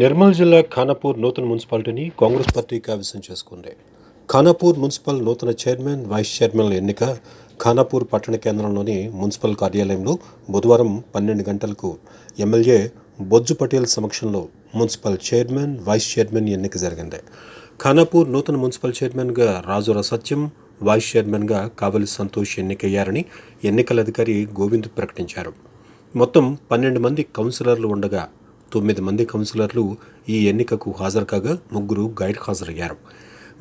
నిర్మల్ జిల్లా ఖానాపూర్ నూతన మున్సిపాలిటీని కాంగ్రెస్ పార్టీ కైవసం చేసుకుంది. ఖానాపూర్ మున్సిపల్ నూతన చైర్మన్ వైస్ చైర్మన్ల ఎన్నిక ఖానాపూర్ పట్టణ కేంద్రంలోని మున్సిపల్ కార్యాలయంలో బుధవారం పన్నెండు గంటలకు ఎమ్మెల్యే బొజ్జు పటేల్ సమక్షంలో మున్సిపల్ చైర్మన్ వైస్ చైర్మన్ ఎన్నిక జరిగింది. ఖానాపూర్ నూతన మున్సిపల్ చైర్మన్గా రాజుల సత్యం వైస్ చైర్మన్గా కావలి సంతోష్ ఎన్నికయ్యారని ఎన్నికల అధికారి గోవింద్ ప్రకటించారు. మొత్తం పన్నెండు మంది కౌన్సిలర్లు ఉండగా తొమ్మిది మంది కౌన్సిలర్లు ఈ ఎన్నికకు హాజరు కాగా ముగ్గురు గైడ్ హాజరయ్యారు.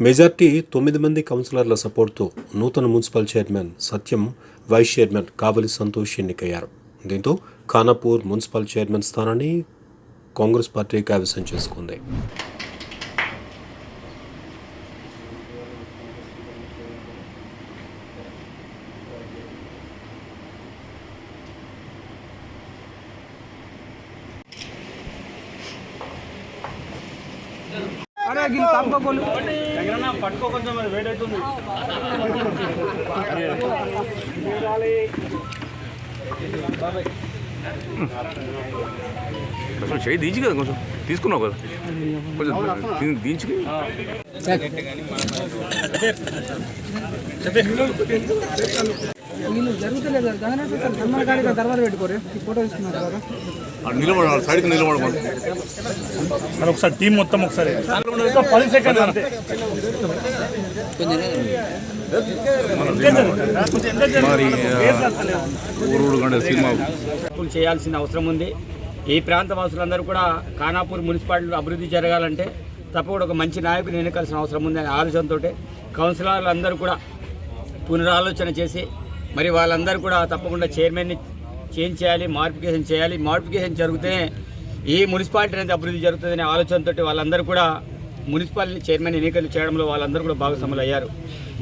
మెజార్టీ తొమ్మిది మంది కౌన్సిలర్ల సపోర్ట్తో నూతన municipal chairman Satyam vice chairman Kavali Santosh ఎన్నికయ్యారు. దీంతో ఖానాపూర్ మున్సిపల్ చైర్మన్ స్థానాన్ని కాంగ్రెస్ పార్టీ కైవసం చేసుకుంది. అరే గిల్ తప్పకోలు దగ్గరన్నా పట్టుకో కొంచెం మరి వెయిట్ చేయి దించి కదా కొంచెం. తీసుకున్నావు కదా. కొంచెం దించి చెప్పే. వీళ్ళు జరుగుతలేదు కదా. ధర్మాల కాడికి ధర్మాలు పెట్టుకోరు. ఈ ఫోటో తీసుకున్నారు కదా. నిలబడాలి సైడ్కి నిలబడమని ఒకసారి టీం మొత్తం ఒకసారి. పది సెకండ్ అంతే. చేయాల్సిన అవసరం ఉంది. ఈ ప్రాంత వాసులందరూ కూడా ఖానాపూర్ మున్సిపాలిటీ అభివృద్ధి జరగాలంటే తప్పకుండా ఒక మంచి నాయకుని ఎన్నుకాల్సిన అవసరం ఉంది అనే ఆలోచనతో కౌన్సిలర్లు అందరూ కూడా పునరాలోచన చేసి మరి వాళ్ళందరూ కూడా తప్పకుండా చైర్మన్ని చేంజ్ చేయాలి మార్పికేషన్ చేయాలి. మార్పికేషన్ జరిగితే ఈ మున్సిపాలిటీ అనేది అభివృద్ధి జరుగుతుందనే ఆలోచనతో వాళ్ళందరూ కూడా మున్సిపాలిటీ చైర్మన్ ఎన్నికలు చేయడంలో వాళ్ళందరూ కూడా భాగస్వాములు అయ్యారు.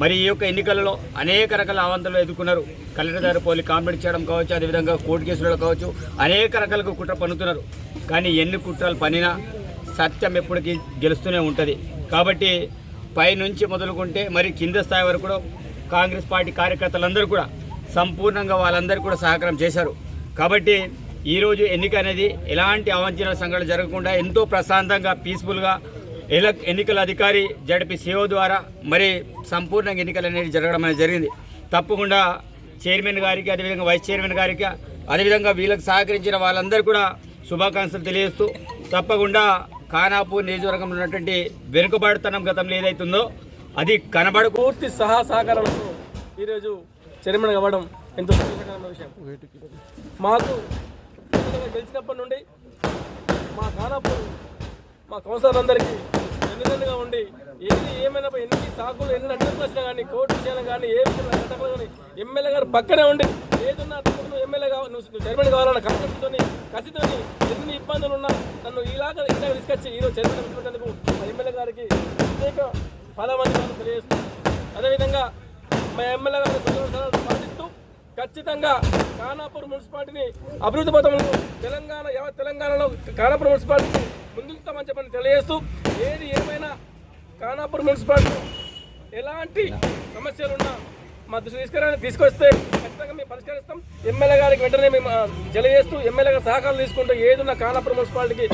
మరి ఈ యొక్క ఎన్నికలలో అనేక రకాల ఆవంతలు ఎదుర్కొన్నారు. కలెక్టర్ గారు పోలి కాంపిటీ చేయడం కావచ్చు అదేవిధంగా కోర్టు కేసులలో కావచ్చు అనేక రకాలుగా కుట్ర పన్నుతున్నారు. కానీ ఎన్ని కుట్రలు పనినా సత్యం ఎప్పటికీ గెలుస్తూనే ఉంటుంది. కాబట్టి పైనుంచి మొదలుకుంటే మరి కింద స్థాయి వరకు కూడా కాంగ్రెస్ పార్టీ కార్యకర్తలందరూ కూడా సంపూర్ణంగా వాళ్ళందరూ కూడా సహకారం చేశారు. కాబట్టి ఈరోజు ఎన్నిక అనేది ఎలాంటి అవాంఛనీయ సంఘటన జరగకుండా ఎంతో ప్రశాంతంగా పీస్ఫుల్గా ఎల ఎన్నికల అధికారి జడిపి సిఓ ద్వారా మరి సంపూర్ణంగా ఎన్నికలు అనేది జరగడం అనేది జరిగింది. తప్పకుండా చైర్మన్ గారికి అదేవిధంగా వైస్ చైర్మన్ గారికి అదేవిధంగా వీళ్ళకి సహకరించిన వాళ్ళందరూ కూడా శుభాకాంక్షలు తెలియజేస్తూ తప్పకుండా ఖానాపూర్ నియోజకవర్గంలో ఉన్నటువంటి వెనుకబాటుతనం గతంలో ఏదైతుందో అది కనబడ పూర్తి సహా సహకారాలతో ఈరోజు చైర్మన్ అవ్వడం ఎంతో సంతోషకరమైన విషయం. మాకు గెలిచినప్పటి నుండి మా ఖానాపూర్ మా కౌన్సిలర్ అందరికీ వెన్నుదన్నుగా ఉండి ఏది ఏమైనా ఎన్ని సాకులు ఎన్ని అడ్డంకులు వచ్చినా కానీ కోర్టు విషయాలు కానీ ఏ విషయంలో అడ్డంకులు కానీ ఎమ్మెల్యే గారు పక్కనే ఉండి ఏదున్నా తప్పుడు ఎమ్మెల్యే కావాలి నువ్వు చైర్మన్ కావాలన్న కష్టంతో కసితో ఎన్ని ఇబ్బందులు ఉన్నా నన్ను ఇలాగ ఇలా తీసుకొచ్చి ఈరోజు చైర్మన్ ఎమ్మెల్యే గారికి ప్రత్యేక పదవందనాలు తెలియజేస్తున్నాను. అదేవిధంగా మా ఎమ్మెల్యే గారి సూచనలు పాటిస్తూ ఖచ్చితంగా ఖానాపూర్ మున్సిపాలిటీని అభివృద్ధి పథంలో తెలంగాణ యావత్ తెలంగాణలో ఖానాపూర్ మున్సిపాలిటీని ముందుకుతామని చెప్పని తెలియజేస్తూ ఏది ఏమైనా ఖానాపూర్ మున్సిపాలిటీ ఎలాంటి సమస్యలున్నా మా దృష్టి తీసుకురాని తీసుకొస్తే ఖచ్చితంగా మేము పరిష్కరిస్తాం. ఎమ్మెల్యే గారికి వెంటనే మేము తెలియజేస్తూ ఎమ్మెల్యే గారి సహకారం తీసుకుంటూ ఏదున్న ఖానాపూర్ మున్సిపాలిటీకి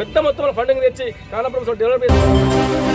పెద్ద మొత్తంలో ఫండింగ్ తెచ్చి కానాపురం డెవలప్ చేస్తాం.